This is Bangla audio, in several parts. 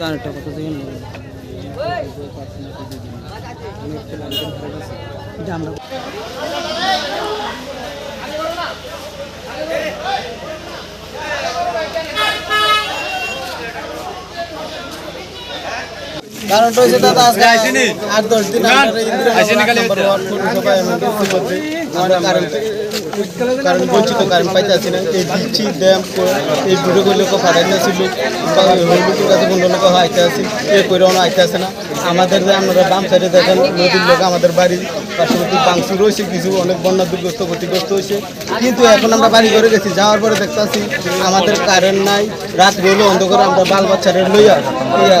গানটা কত থেকে নেবে কারণটা হচ্ছে দাদা আজকে আট দশ দিন আমরা আমরা কারেন্ট কারেন্ট বঞ্চিত কারেন্ট পাইতেছি না এই দিচ্ছি ড্যাম এই ভিডিও কেউ ফাটাইতেছিল হলুদের কাছে কোনো লোক আইতে আসি এ করে অন্য আইতে আসে না আমাদের আপনারা বাম সাইডে দেখেন নদীর লোক আমাদের বাড়ির পার্শ্ববর্তী বাংশু রয়েছে কিছু অনেক বন্যা দুর্গ্রস্ত ক্ষতিগ্রস্ত হয়েছে কিন্তু এখন আমরা বাড়ি ঘরে গেছি যাওয়ার পরে দেখতেছি আমাদের কারেন্ট নাই রাত হলো অন্ধকার আমরা বাল বাচ্চারা লইয়া ইয়া,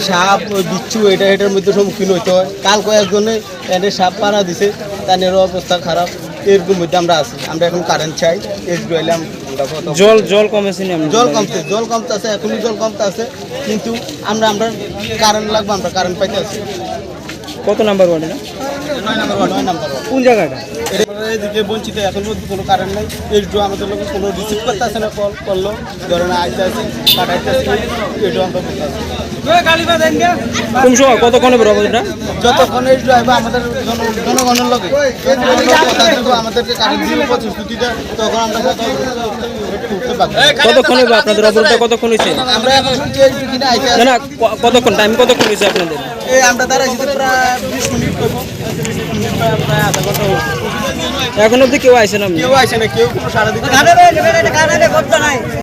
সাপ বিচ্ছু এটা এটার মধ্যে সম্মুখীন হইতে হয় কাল কয়েকজনে এনে সাপ পাড়া দিছে তাদের অবস্থা খারাপ। এরকম মধ্যে আমরা আছি। আমরা এখন কারেন্ট চাই। এসবি হইলে আমরা জল জল কমেছে নি জল কমছে জল কমতে আছে এখনই জল কমতে আছে কিন্তু আমরা আমরা কারেন্ট লাগবে আমরা কারেন্ট পাইতে আছি কত নাম্বার ওয়ার্ডে না কোন জায়গাটা এদিকে বঞ্চিত এখন পর্যন্ত কোনো কারেন্ট নেই। একটু আমাদের লোক কোনো রিসিভ করতে আসে না কল করল। ধরেন আইতে আসি কাটাইতে আসি একটু আমরা বলতে আসি কতক্ষণ হবে রবটটা যতক্ষণ এই ড্রাইভার আমাদের জনগণের লগে আমাদেরকে কারেন্ট দিবে প্রতিশ্রুতিটা তখন আমরা কতক্ষণ হবে আপনাদের কতক্ষণ হয়েছে? না কতক্ষণ? টাইম কতক্ষণ হয়েছে আপনাদের? আমরা দাঁড়াইছি প্রায় বিশ মিনিট এখন অব্দি কেউ আসে না? কেউ আসে না কেউ কোনো সারা দিতে